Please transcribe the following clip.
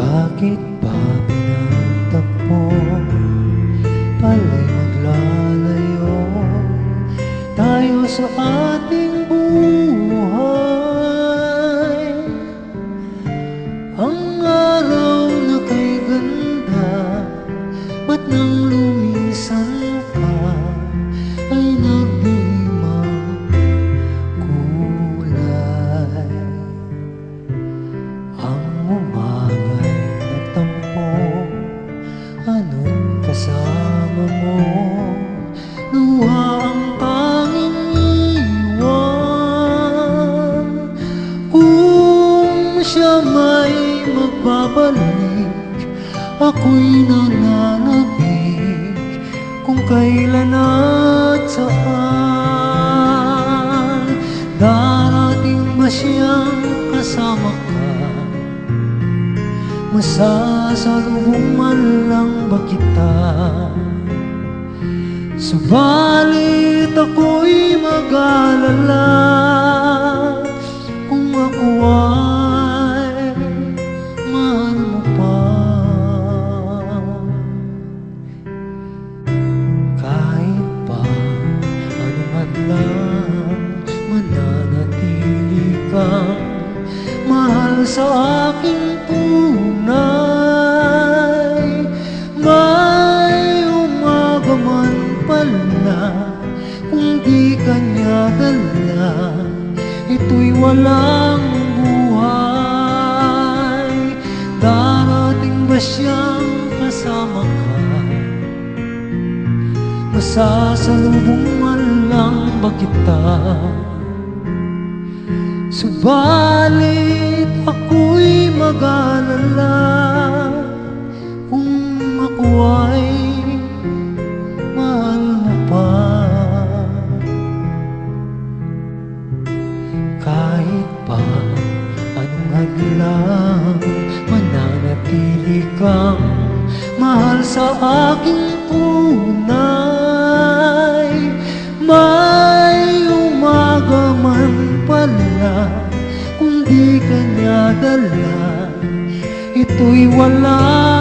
Bakit ba pinagtagpo Pala'y maglalayo. Tayo sa ating buhay. Ang araw na kay ganda Ba't nang lumisan ka? Ay nagdilimang kulay Ang umagay Luha ang tanging iwan Kung siya may magbabalik Kung kailan at saan. Darating ba kasama ka? Masasalubong man lang ba kita Subalit ako'y mag-alala Kung ako ay mahal mo pa. Kahit pa anong hadlang Mananatili kang mahal sa aking tunay walang buhay Darating ba siyang kasama ka? Masasalubong man lang ba kita? Subalit ako'y mag-alala hadlang Mananatili kang mahal sa aking tunay May umaga man pala Kung di kanya dala. Ito'y buhay